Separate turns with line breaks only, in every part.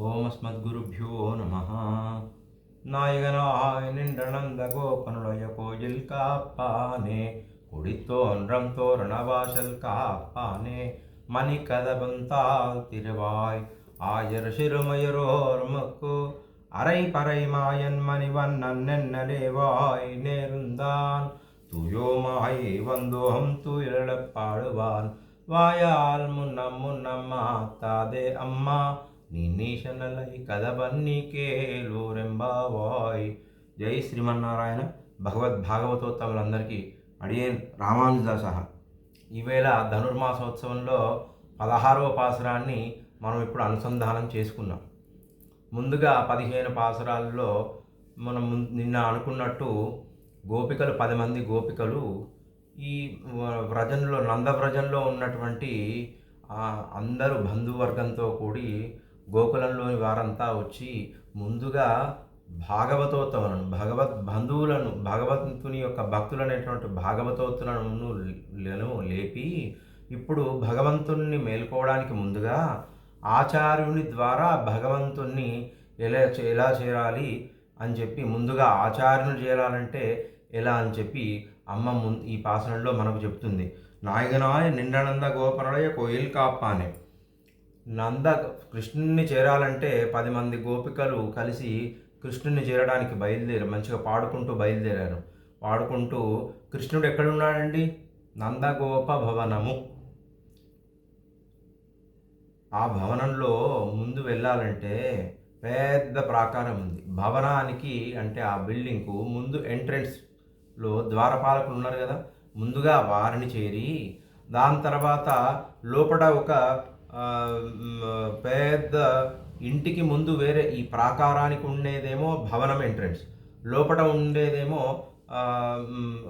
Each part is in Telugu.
ஓம் அஸ்மத்குருபியோ நம நாயகனாய் நின்றனந்த கோபனுடைய கோயில் காப்பானே. குடித்தோன்றம் தோரண வாசல் காப்பானே. மணி கதபந்தால் திருவாய். ஆயர் சிறுமயரோர்முக்கு அரை பறை மாயன் மணிவண்ணன் நென்னலேவாய் நேர்ந்தான். துயோமாய் வந்தோம் துயிலப்பாடுவான் வாயால் முன்னம் முன்னம்மா தாதே அம்மா. అమ్మ నిన్నీశనలై కదబన్నీకే జై శ్రీమన్నారాయణ. భగవద్ భాగవతోత్తములందరికీ అడియన్ సహా. ఈవేళ ధనుర్మాసోత్సవంలో పదహారవ పాసురాన్ని మనం ఇప్పుడు అనుసంధానం చేసుకున్నాం. ముందుగా పదిహేను పాసురాల్లో మనం నిన్న అనుకున్నట్టు గోపికలు పది మంది గోపికలు ఈ వ్రజంలో నందవ్రజంలో ఉన్నటువంటి అందరూ బంధువర్గంతో కూడి గోకులంలోని వారంతా వచ్చి ముందుగా భాగవతోత్తములను భగవద్ బంధువులను భగవంతుని యొక్క భక్తులనేటువంటి భాగవతోత్తములను లేపి ఇప్పుడు భగవంతుణ్ణి మేల్కోవడానికి ముందుగా ఆచార్యుని ద్వారా భగవంతుణ్ణి ఎలా చే- ఎలా చేరాలి అని చెప్పి ముందుగా ఆచార్యుని చేరాలంటే ఎలా అని చెప్పి అమ్మ ముందు ఈ పాసనంలో మనకు చెప్తుంది. నాయగనాయ నిండానంద గోపనడయ కోయిల్ కాపానే నంద కృష్ణుని చేరాలంటే పది మంది గోపికలు కలిసి కృష్ణుని చేరడానికి బయలుదేరారు. మంచిగా పాడుకుంటూ బయలుదేరారు. పాడుకుంటూ కృష్ణుడు ఎక్కడున్నాడండి? నందగోప భవనము. ఆ భవనంలో ముందు వెళ్ళాలంటే పెద్ద ప్రాకారం ఉంది. భవనానికి అంటే ఆ బిల్డింగ్కు ముందు ఎంట్రన్స్లో ద్వారపాలకులు ఉన్నారు కదా? ముందుగా వారిని చేరి దాని తర్వాత లోపల ఒక పెద్ద ఇంటికి ముందు వేరే ఈ ప్రాకారానికి ఉండేదేమో భవనం ఎంట్రన్స్. లోపల ఉండేదేమో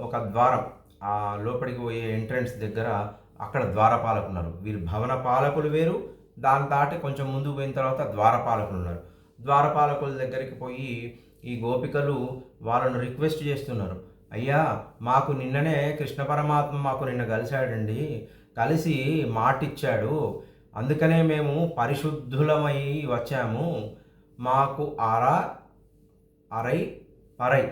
ఒక ద్వారం. ఆ లోపలికి పోయే ఎంట్రన్స్ దగ్గర అక్కడ ద్వారపాలకులు ఉన్నారు వీరు భవన పాలకులు వేరు దాని దాటి కొంచెం ముందుకు పోయిన తర్వాత ద్వారపాలకులు ఉన్నారు. ద్వారపాలకుల దగ్గరికి పోయి ఈ గోపికలు వాళ్ళను రిక్వెస్ట్ చేస్తున్నారు. అయ్యా మాకు నిన్ననే కృష్ణ పరమాత్మ మాకు నిన్న కలిశాడండి. కలిసి మాటిచ్చాడు. అందుకనే మేము పరిశుద్ధులమై వచ్చాము. మాకు అరా అరై పరై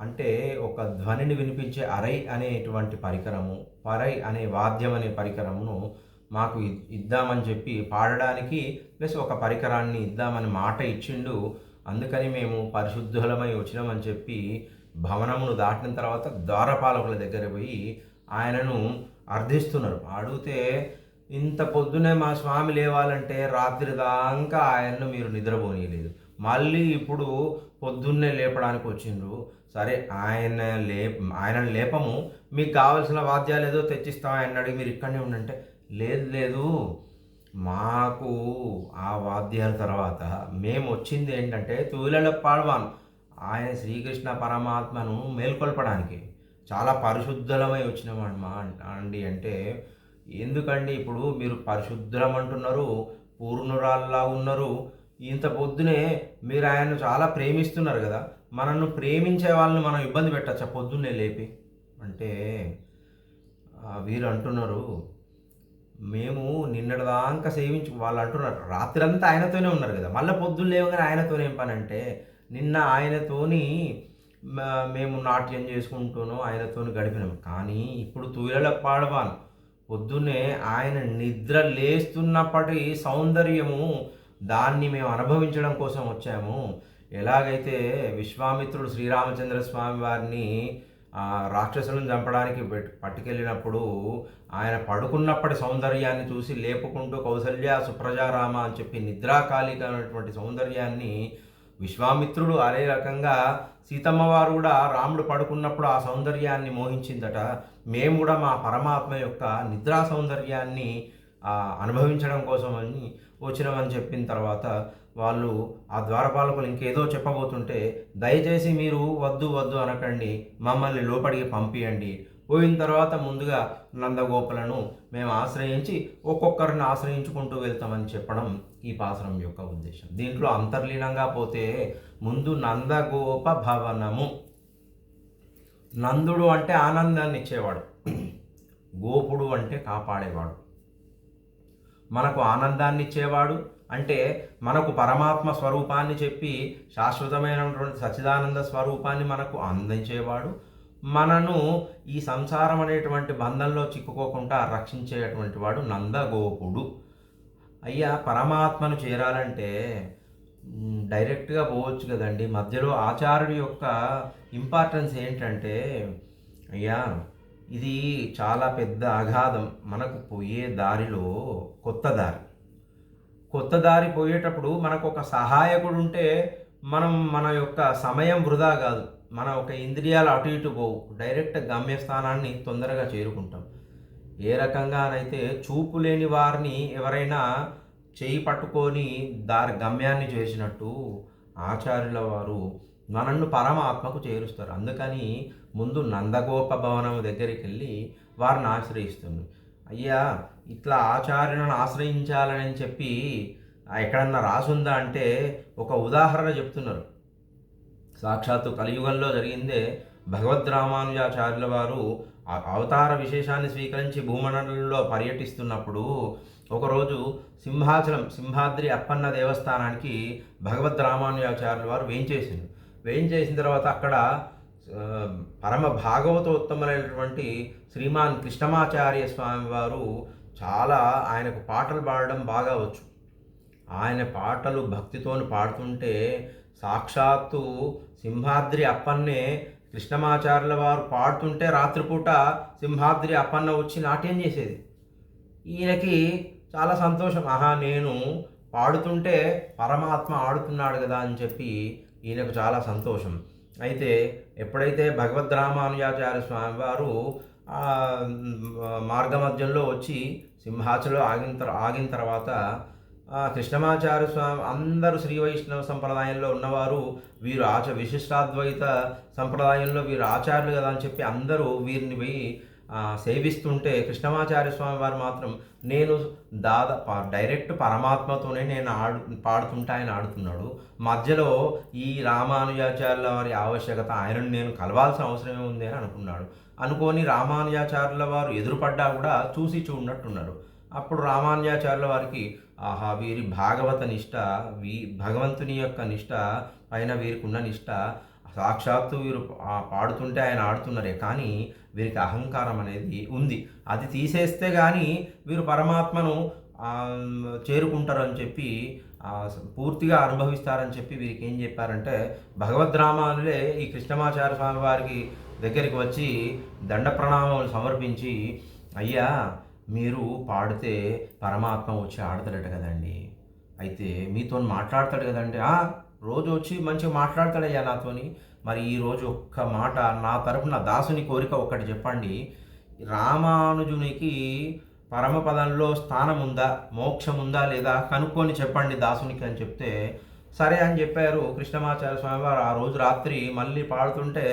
అంటే ఒక ధ్వనిని వినిపించే అరై అనేటువంటి పరికరము పరై అనే వాద్యం అనే పరికరమును మాకు ఇద్దామని చెప్పి పాడడానికి ప్లస్ ఒక పరికరాన్ని ఇద్దామని మాట ఇచ్చిండు. అందుకని మేము పరిశుద్ధులమై వచ్చినామని చెప్పి భవనమును దాటిన తర్వాత ద్వారపాలకుల దగ్గర పోయి ఆయనను అర్థిస్తున్నారు. అడిగితే ఇంత పొద్దునే మా స్వామి లేవాలంటే రాత్రి దాకా ఆయన్ను మీరు నిద్రపోనీయలేదు. మళ్ళీ ఇప్పుడు పొద్దున్నే లేపడానికి వచ్చిండ్రు. సరే ఆయన లే ఆయన లేపము. మీకు కావలసిన వాద్యాలు ఏదో తెచ్చిస్తాం ఆయన అడిగి మీరు ఇక్కడనే ఉండంటే. లేదు లేదు. మాకు ఆ వాద్యాల తర్వాత మేము వచ్చింది ఏంటంటే తూలెల పాడవాన్ ఆయన శ్రీకృష్ణ పరమాత్మను మేల్కొల్పడానికి. చాలా పరిశుద్ధలమై వచ్చినామమ్మా అండి అంటే ఎందుకండి ఇప్పుడు మీరు పరిశుద్ధ్రం అంటున్నారు పూర్ణురాల్లా ఉన్నారు. ఇంత పొద్దునే మీరు ఆయన్ను చాలా ప్రేమిస్తున్నారు కదా మనల్ని ప్రేమించే వాళ్ళని మనం ఇబ్బంది పెట్టచ్చా పొద్దున్నే లేపి? అంటే వీరు అంటున్నారు మేము నిన్నటిదాకా సేవించు వాళ్ళు అంటున్నారు రాత్రంతా ఆయనతోనే ఉన్నారు కదా మళ్ళీ పొద్దున్న లేవగానే ఆయనతోనే ఏం పని అంటే నిన్న ఆయనతోని మేము నాట్యం చేసుకుంటూనో ఆయనతోని గడిపినాం. కానీ ఇప్పుడు తూయల పాడవాను. పొద్దున్నే ఆయన నిద్ర లేస్తున్నప్పటి సౌందర్యము దాన్ని మేము అనుభవించడం కోసం వచ్చాము. ఎలాగైతే విశ్వామిత్రుడు శ్రీరామచంద్ర స్వామి వారిని రాక్షసులను చంపడానికి పట్టుకెళ్ళినప్పుడు ఆయన పడుకున్నప్పటి సౌందర్యాన్ని చూసి లేపుకుంటూ కౌసల్య సుప్రజారామ అని చెప్పి నిద్రాకాలికమైనటువంటి సౌందర్యాన్ని విశ్వామిత్రుడు అదే రకంగా సీతమ్మ వారు కూడా రాముడు పడుకున్నప్పుడు ఆ సౌందర్యాన్ని మోహించిందట. మేము కూడా మా పరమాత్మ యొక్క నిద్రా సౌందర్యాన్ని అనుభవించడం అనుభవించడం కోసమని వచ్చినామని చెప్పిన తర్వాత వాళ్ళు ఆ ద్వారపాలకులు ఇంకేదో చెప్పబోతుంటే దయచేసి మీరు వద్దు వద్దు అనకండి మమ్మల్ని లోపలికి పంపియండి. పోయిన తర్వాత ముందుగా నందగోపులను మేము ఆశ్రయించి ఒక్కొక్కరిని ఆశ్రయించుకుంటూ వెళ్తామని చెప్పడం ఈ పాసరం యొక్క ఉద్దేశం. దీంట్లో అంతర్లీనంగా పోతే ముందు నందగోప భవనము. నందుడు అంటే ఆనందాన్ని ఇచ్చేవాడు గోపుడు అంటే కాపాడేవాడు. మనకు ఆనందాన్ని ఇచ్చేవాడు అంటే మనకు పరమాత్మ స్వరూపాన్ని చెప్పి శాశ్వతమైనటువంటి సచ్చిదానంద స్వరూపాన్ని మనకు అందించేవాడు. మనను ఈ సంసారం అనేటువంటి బంధంలో చిక్కుకోకుండా రక్షించేటువంటి వాడు నందగోపుడు. అయ్యా పరమాత్మను చేరాలంటే డైరెక్ట్గా పోవచ్చు కదండి. మధ్యలో ఆచార్యుడి యొక్క ఇంపార్టెన్స్ ఏంటంటే అయ్యా ఇది చాలా పెద్ద అగాధం. మనకు పోయే దారిలో కొత్త దారి. కొత్త దారి పోయేటప్పుడు మనకు ఒక సహాయకుడు ఉంటే మనం మన యొక్క సమయం వృధా కాదు. మన ఒక ఇంద్రియాలు అటు ఇటు పోవు. డైరెక్ట్ గమ్యస్థానాన్ని తొందరగా చేరుకుంటాం. ఏ రకంగానైతే చూపు లేని వారిని ఎవరైనా చేయి పట్టుకొని దారి గమ్యాన్ని చేసినట్టు ఆచార్యుల వారు మనన్ను పరమాత్మకు చేరుస్తారు. అందుకని ముందు నందగోప భవనం దగ్గరికి వెళ్ళి వారిని ఆశ్రయిస్తుంది. అయ్యా ఇట్లా ఆచార్యులను ఆశ్రయించాలని చెప్పి ఎక్కడన్నా రాసుందా అంటే ఒక ఉదాహరణ చెప్తున్నారు. సాక్షాత్తు కలియుగంలో జరిగిందే భగవద్ రామానుజాచార్యుల వారు అవతార విశేషాన్ని స్వీకరించి భూమండలంలో పర్యటిస్తున్నప్పుడు ఒకరోజు సింహాచలం సింహాద్రి అప్పన్న దేవస్థానానికి భగవద్ రామానుజాచార్యుల వారు వేయించేసింది వేయించేసిన తర్వాత అక్కడ పరమ భాగవతోత్తములైనటువంటి శ్రీమాన్ కృష్ణమాచార్య స్వామి వారు చాలా ఆయనకు పాటలు పాడడం బాగా వచ్చు. ఆయన పాటలు భక్తితోని పాడుతుంటే సాక్షాత్తు సింహాద్రి అప్పన్నే కృష్ణమాచార్యుల వారు పాడుతుంటే రాత్రిపూట సింహాద్రి అప్పన్న వచ్చి నాట్యం చేసేది. ఈయనకి చాలా సంతోషం. ఆహా నేను పాడుతుంటే పరమాత్మ ఆడుతున్నాడు కదా అని చెప్పి ఈయనకు చాలా సంతోషం. అయితే ఎప్పుడైతే భగవద్ రామానుజాచార్య స్వామి వారు మార్గమధ్యంలో వచ్చి సింహాచలో ఆగిన తర్ ఆగిన తర్వాత కృష్ణమాచార్య స్వామి అందరూ శ్రీ వైష్ణవ సంప్రదాయంలో ఉన్నవారు వీరు ఆచ విశిష్టాద్వైత సంప్రదాయంలో వీరు ఆచార్యులు కదా అని చెప్పి అందరూ వీరిని పోయి సేవిస్తుంటే కృష్ణమాచార్య స్వామి వారు మాత్రం నేను దాదా డైరెక్ట్ పరమాత్మతోనే నేను ఆడు పాడుతుంటే ఆయన ఆడుతున్నాడు. మధ్యలో ఈ రామానుజాచార్యుల వారి ఆవశ్యకత ఆయనను నేను కలవాల్సిన అవసరమే ఉంది అని అనుకున్నాడు. అనుకొని రామానుజాచార్యుల వారు ఎదురుపడ్డా కూడా చూసి చూడనట్టున్నారు అప్పుడు రామానుజాచార్యుల వారికి ఆహా వీరి భాగవత నిష్ట వీ భగవంతుని యొక్క నిష్ట పైన వీరికి ఉన్న నిష్ట సాక్షాత్తు వీరు పాడుతుంటే ఆయన ఆడుతున్నారే. కానీ వీరికి అహంకారం అనేది ఉంది. అది తీసేస్తే కానీ వీరు పరమాత్మను చేరుకుంటారని చెప్పి పూర్తిగా అనుభవిస్తారని చెప్పి వీరికి ఏం చెప్పారంటే భగవద్ రామానులే ఈ కృష్ణమాచార్య స్వామి వారికి దగ్గరికి వచ్చి దండ ప్రణామములు సమర్పించి అయ్యా మీరు పాడితే పరమాత్మ వచ్చి ఆడతాడట కదండి. అయితే మీతో మాట్లాడతాడు కదండి. రోజు వచ్చి మంచిగా మాట్లాడతాడయ్యా నాతోని. మరి ఈ రోజు ఒక్క మాట నా తరపున దాసుని కోరిక ఒక్కటి చెప్పండి. రామానుజునికి పరమపదంలో స్థానం ఉందా మోక్షం ఉందా లేదా కనుక్కొని చెప్పండి దాసునికి అని చెప్తే సరే అని చెప్పారు కృష్ణమాచార్య స్వామి వారు ఆ రోజు రాత్రి మళ్ళీ పాడుతుంటే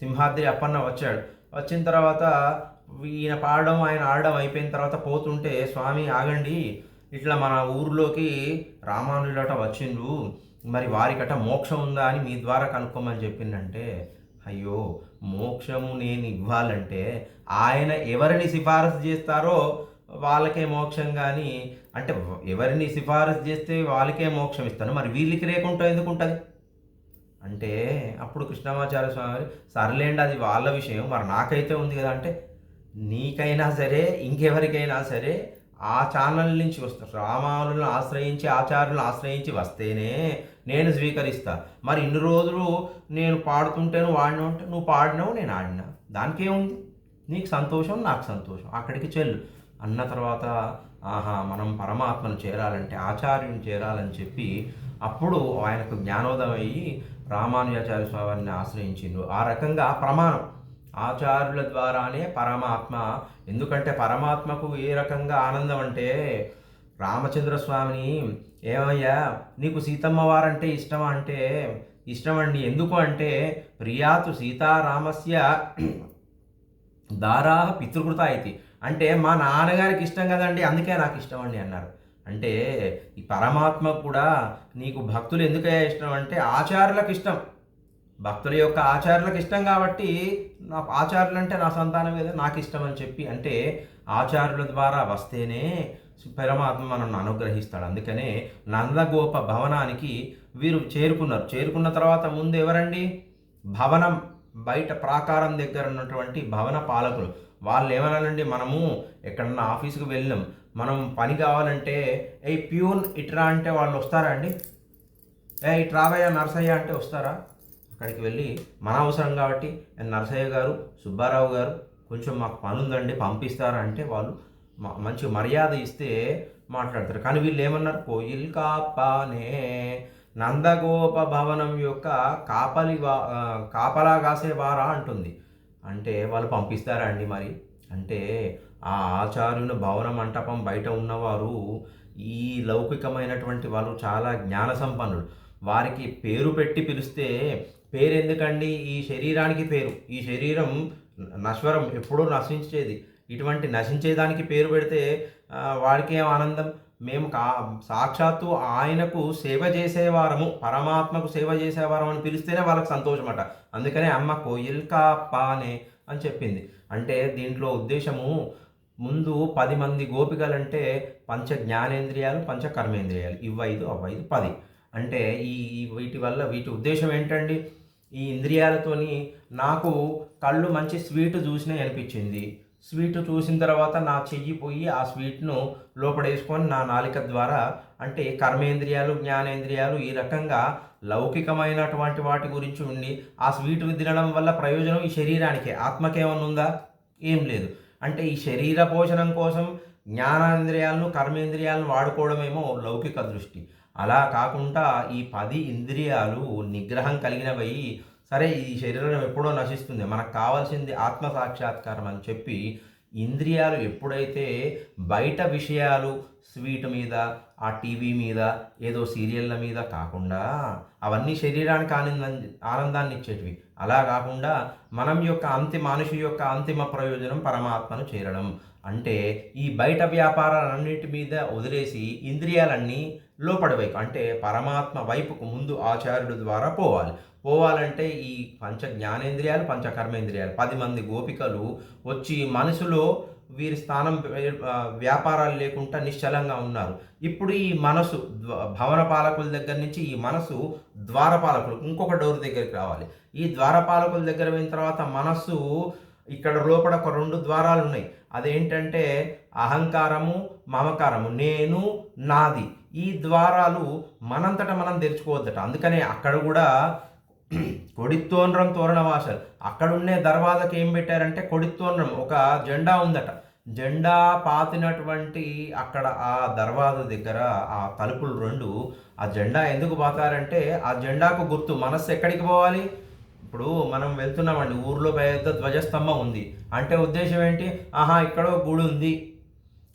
సింహాద్రి అప్పన్న వచ్చాడు. వచ్చిన తర్వాత ఈయన పాడడం ఆయన ఆడడం అయిపోయిన తర్వాత పోతుంటే స్వామి ఆగండి ఇట్లా మన ఊర్లోకి రామానుజుడట వచ్చిండు మరి వారికట మోక్షం ఉందా అని మీ ద్వారా కనుక్కోమని చెప్పిందంటే అయ్యో మోక్షము నేను ఇవ్వాలంటే ఆయన ఎవరిని సిఫారసు చేస్తారో వాళ్ళకే మోక్షం కానీ అంటే ఎవరిని సిఫారసు చేస్తే వాళ్ళకే మోక్షం ఇస్తాను. మరి వీళ్ళకి లేకుండా ఎందుకు ఉంటుంది అంటే అప్పుడు కృష్ణమాచార్య స్వామి సర్లేండి అది వాళ్ళ విషయం. మరి నాకైతే ఉంది కదా అంటే నీకైనా సరే ఇంకెవరికైనా సరే ఆ ఛానల్ నుంచి వస్తారు రామాలను ఆశ్రయించి ఆచార్యులను ఆశ్రయించి వస్తేనే నేను స్వీకరిస్తా. మరి ఇన్ని రోజులు నేను పాడుతుంటే నువ్వు ఆడినావు అంటే నువ్వు పాడినావు నేను ఆడినా? దానికేముంది? నీకు సంతోషం నాకు సంతోషం. అక్కడికి చెల్లు. అన్న తర్వాత ఆహా మనం పరమాత్మను చేరాలంటే ఆచార్యుని చేరాలని చెప్పి అప్పుడు ఆయనకు జ్ఞానోదయం అయ్యి రామానుజాచార్య స్వామిని ఆశ్రయించిండు. ఆ రకంగా ప్రమాణం. ఆచారుల ద్వారానే పరమాత్మ. ఎందుకంటే పరమాత్మకు ఏ రకంగా ఆనందం అంటే రామచంద్ర స్వామిని ఏమయ్యా నీకు సీతమ్మ వారంటే ఇష్టమా? అంటే ఇష్టమండి. ఎందుకు అంటే ప్రియాతు సీతారామస్య దారా పితృకృత అయితే అంటే మా నాన్నగారికి ఇష్టం కదండి అందుకే నాకు ఇష్టం అండి అన్నారు. అంటే ఈ పరమాత్మ కూడా నీకు భక్తులు ఎందుకయ్యా ఇష్టం అంటే ఆచారులకు ఇష్టం. భక్తుల యొక్క ఆచార్యులకు ఇష్టం కాబట్టి నా ఆచార్యులు అంటే నా సంతానం ఏదో నాకు ఇష్టం అని చెప్పి అంటే ఆచార్యుల ద్వారా వస్తేనే పరమాత్మ మనల్ని అనుగ్రహిస్తాడు. అందుకనే నందగోప భవనానికి వీరు చేరుకున్నారు. చేరుకున్న తర్వాత ముందు ఎవరండి? భవనం బయట ప్రాకారం దగ్గర ఉన్నటువంటి భవన పాలకులు. వాళ్ళు ఏమనాలండి మనము ఎక్కడన్నా ఆఫీస్కి వెళ్ళినాం. మనం పని కావాలంటే ఏ ప్యూన్ ఇట్రా అంటే వాళ్ళు వస్తారా అండి? ఏ ఇట్రావయ్య నర్సయ్య అంటే వస్తారా? అక్కడికి వెళ్ళి మన అవసరం కాబట్టి నరసయ్య గారు సుబ్బారావు గారు కొంచెం మాకు పని ఉందండి పంపిస్తారా అంటే వాళ్ళు మంచి మర్యాద ఇస్తే మాట్లాడతారు. కానీ వీళ్ళు ఏమన్నారు కోయిల్ కాపానే నందగోప భవనం యొక్క కాపలి వా- కాపలా కాపలా కాసేవారా అంటుంది. అంటే వాళ్ళు పంపిస్తారా అండి మరి? అంటే ఆ ఆచార్యుని భవన మంటపం బయట ఉన్నవారు ఈ లౌకికమైనటువంటి వాళ్ళు చాలా జ్ఞాన సంపన్నులు వారికి పేరు పెట్టి పిలిస్తే పేరు ఎందుకండి ఈ శరీరానికి పేరు. ఈ శరీరం నశ్వరం ఎప్పుడూ నశించేది. ఇటువంటి నశించేదానికి పేరు పెడితే వాడికి ఆనందం? మేము కా సాక్షాత్తు ఆయనకు సేవ చేసేవారము పరమాత్మకు సేవ చేసేవారం అని పిలిస్తేనే వాళ్ళకి సంతోషం అట అందుకనే అమ్మ కోయిల్ కాపానే అని చెప్పింది. అంటే దీంట్లో ఉద్దేశము ముందు పది మంది గోపికలంటే పంచ జ్ఞానేంద్రియాలు పంచ కర్మేంద్రియాలు. ఇవ్వైదు ఐదు ఐదు పది. అంటే ఈ వీటి వల్ల వీటి ఉద్దేశం ఏంటండి? ఈ ఇంద్రియాలతోని నాకు కళ్ళు మంచి స్వీట్ చూసినాయి అనిపించింది. స్వీట్ చూసిన తర్వాత నా చెయ్యి పోయి ఆ స్వీట్ను లోపడేసుకొని నా నాలిక ద్వారా అంటే కర్మేంద్రియాలు జ్ఞానేంద్రియాలు ఈ రకంగా లౌకికమైనటువంటి వాటి గురించి ఉండి ఆ స్వీట్ తినడం వల్ల ప్రయోజనం ఈ శరీరానికి. ఆత్మకేమన్నా ఉందా? ఏం లేదు. అంటే ఈ శరీర పోషణం కోసం జ్ఞానేంద్రియాలను కర్మేంద్రియాలను వాడుకోవడమేమో లౌకిక దృష్టి. అలా కాకుండా ఈ పది ఇంద్రియాలు నిగ్రహం కలిగినవై సరే ఈ శరీరం ఎప్పుడో నశిస్తుంది మనకు కావాల్సింది ఆత్మ సాక్షాత్కారం అని చెప్పి ఇంద్రియాలు ఎప్పుడైతే బయట విషయాలు స్వీట్ మీద ఆ టీవీ మీద ఏదో సీరియళ్ళ మీద కాకుండా అవన్నీ శరీరానికి ఆనందం ఆనందాన్ని ఇచ్చేటివి. అలా కాకుండా మనం యొక్క అంతిమ మనిషి యొక్క అంతిమ ప్రయోజనం పరమాత్మను చేరడం. అంటే ఈ బయట వ్యాపారాలన్నిటి మీద వదిలేసి ఇంద్రియాలన్నీ లోపడవైపు అంటే పరమాత్మ వైపుకు ముందు ఆచార్యుడు ద్వారా పోవాలి. పోవాలంటే ఈ పంచ జ్ఞానేంద్రియాలు పంచకర్మేంద్రియాలు పది మంది గోపికలు వచ్చి మనసులో వీరి స్థానం వ్యాపారాలు లేకుండా నిశ్చలంగా ఉన్నారు. ఇప్పుడు ఈ మనసు భవనపాలకుల భవన పాలకుల దగ్గర నుంచి ఈ మనసు ద్వారపాలకులు ఇంకొక డోర్ దగ్గరికి రావాలి. ఈ ద్వారపాలకుల దగ్గర పోయిన తర్వాత మనస్సు ఇక్కడ లోపల ఒక రెండు ద్వారాలు ఉన్నాయి. అదేంటంటే అహంకారము మమకారము. నేను నాది. ఈ ద్వారాలు మనంతట మనం తెరుచుకోవద్దట. అందుకనే అక్కడ కూడా కొడిత్తోన్రం తోరణవాసల్ అక్కడ ఉండే దర్వాజకి ఏం పెట్టారంటే కొడిత్తోన్రం ఒక జెండా ఉందట. జెండా పాతినటువంటి అక్కడ ఆ దర్వాజ దగ్గర ఆ తలుపులు రెండు ఆ జెండా ఎందుకు పాతారంటే ఆ జెండాకు గుర్తు. మనస్సు ఎక్కడికి పోవాలి? ఇప్పుడు మనం వెళ్తున్నామండి ఊర్లో పెద్ద ధ్వజస్తంభం ఉంది. అంటే ఉద్దేశం ఏంటి? ఆహా ఇక్కడో గుడి ఉంది.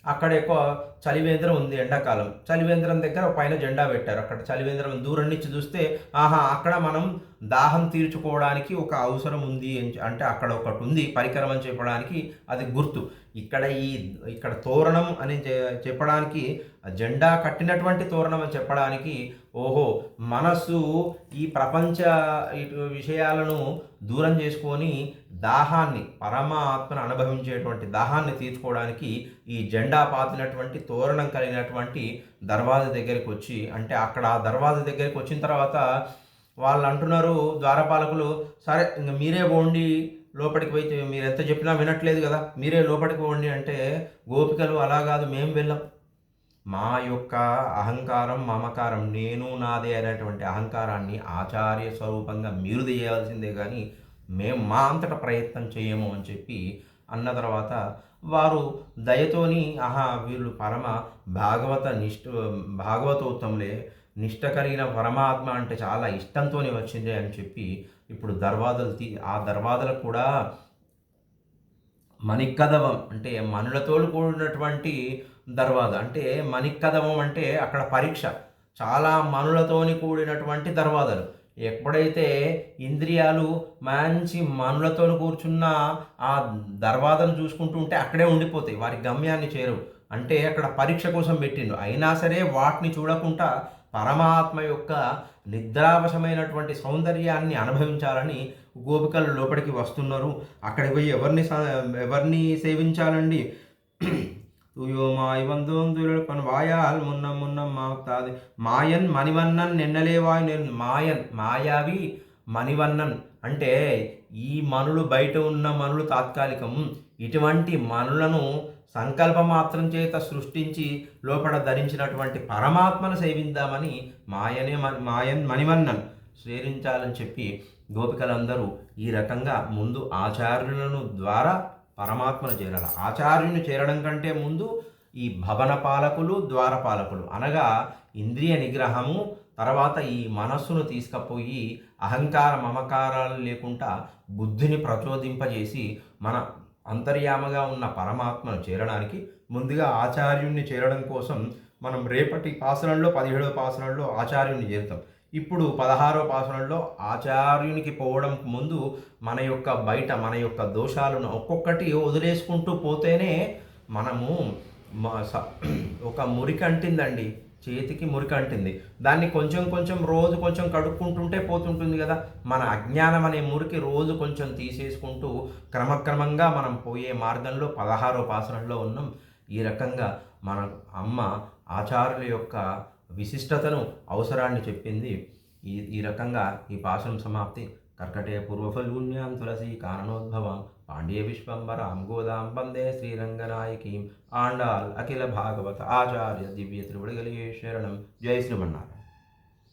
అక్కడ ఎక్కువ చలివేంద్రం ఉంది ఎండాకాలం. చలివేంద్రం దగ్గర పైన జెండా పెట్టారు. అక్కడ చలివేంద్రం దూరం నుంచి చూస్తే ఆహా అక్కడ మనం దాహం తీర్చుకోవడానికి ఒక అవసరం ఉంది అని అంటే అక్కడ ఒకటి ఉంది పరికరం అని చెప్పడానికి అది గుర్తు. ఇక్కడ ఈ ఇక్కడ తోరణం అని చెప్పడానికి ఆ జెండా కట్టినటువంటి తోరణం అని చెప్పడానికి ఓహో మనస్సు ఈ ప్రపంచ విషయాలను దూరం చేసుకొని దాహాన్ని పరమాత్మను అనుభవించేటువంటి దాహాన్ని తీర్చుకోవడానికి ఈ జెండా పాతినటువంటి తోరణం కలిగినటువంటి దర్వాజా దగ్గరికి వచ్చి అంటే అక్కడ ఆ దర్వాజా దగ్గరికి వచ్చిన తర్వాత వాళ్ళు అంటున్నారు ద్వారపాలకులు సరే ఇంక మీరే పోండి లోపలికి పోయి మీరు ఎంత చెప్పినా వినట్లేదు కదా. మీరే లోపలికి పోండి అంటే గోపికలు అలా కాదు మేము వెళ్ళాం. మా యొక్క అహంకారం మమకారం నేను నాదే అనేటువంటి అహంకారాన్ని ఆచార్య స్వరూపంగా మీరు చేయాల్సిందే కానీ మేము మా అంతట ప్రయత్నం చేయము అని చెప్పి అన్న తర్వాత వారు దయతోని ఆహా వీళ్ళు పరమ భాగవత నిష్ఠ భాగవతోత్తములే నిష్ట కలిగిన పరమాత్మ అంటే చాలా ఇష్టంతోనే వచ్చింది అని చెప్పి ఇప్పుడు దర్వాదలు తీ ఆ దర్వాదలకు కూడా మణికదవం అంటే మనులతో కూడినటువంటి దర్వాజ అంటే మణికదవం అంటే అక్కడ పరీక్ష. చాలా మనులతోని కూడినటువంటి దర్వాజలు. ఎప్పుడైతే ఇంద్రియాలు మంచి మనులతో కూర్చున్న ఆ దర్వాజను చూసుకుంటూ ఉంటే అక్కడే ఉండిపోతాయి. వారి గమ్యాన్ని చేరవు. అంటే అక్కడ పరీక్ష కోసం పెట్టిండు అయినా సరే వాటిని చూడకుండా పరమాత్మ యొక్క నిద్రావశమైనటువంటి సౌందర్యాన్ని అనుభవించాలని గోపికలు లోపలికి వస్తున్నారు. అక్కడికి పోయి ఎవరిని ఎవరిని సేవించాలండి? తుయోమాయి వాయాల్ మున్న మున్న మాతాది మాయన్ మణివన్నన్ నిన్నలేవాయు నేను మాయన్ మాయావి మణివన్నన్. అంటే ఈ మనులు బయట ఉన్న మనులు తాత్కాలికం. ఇటువంటి మనులను సంకల్ప మాత్రం చేత సృష్టించి లోపల ధరించినటువంటి పరమాత్మను సేవిందామని మాయనే మ- మాయన్ మణిమన్నన్ స్వీరించాలని చెప్పి గోపికలందరూ ఈ రకంగా ముందు ఆచార్యులను ద్వారా పరమాత్మను చేరాలి. ఆచార్యుని చేరడం కంటే ముందు ఈ భవన పాలకులు ద్వారపాలకులు అనగా ఇంద్రియ నిగ్రహము తర్వాత ఈ మనస్సును తీసుకపోయి అహంకార మమకారాలు లేకుండా బుద్ధిని ప్రచోదింపజేసి మన అంతర్యామగా ఉన్న పరమాత్మను చేరడానికి ముందుగా ఆచార్యుణ్ణి చేరడం కోసం మనం రేపటి పాసనంలో పదిహేడవ పాసనంలో ఆచార్యుని చేరుతాం. ఇప్పుడు పదహారో పాసనంలో ఆచార్యునికి పోవడం ముందు మన యొక్క బయట మన యొక్క దోషాలను ఒక్కొక్కటి వదిలేసుకుంటూ పోతేనే మనము స- ఒక మురికి అంటిందండి. చేతికి మురికి అంటింది. దాన్ని కొంచెం కొంచెం రోజు కొంచెం కడుక్కుంటుంటే పోతుంటుంది కదా. మన అజ్ఞానం అనే మురికి రోజు కొంచెం తీసేసుకుంటూ క్రమక్రమంగా మనం పోయే మార్గంలో పదహారో పాసనంలో ఉన్నాం. ఈ రకంగా మన అమ్మ ఆచార్యుల యొక్క విశిష్టతను అవసరాన్ని చెప్పింది. ఈ ఈ రకంగా ఈ పాశం సమాప్తి. కర్కటే పూర్వఫల్గుణ్యాం తులసి కారణోద్భవం. పాండ్య విశ్వంబరాం గోదాం వందే శ్రీరంగనాయకీం ఆండాల్ అఖిల భాగవత ఆచార్య దివ్య త్రివడిగలిగే శరణం. జయ శ్రీమన్నారాయణ.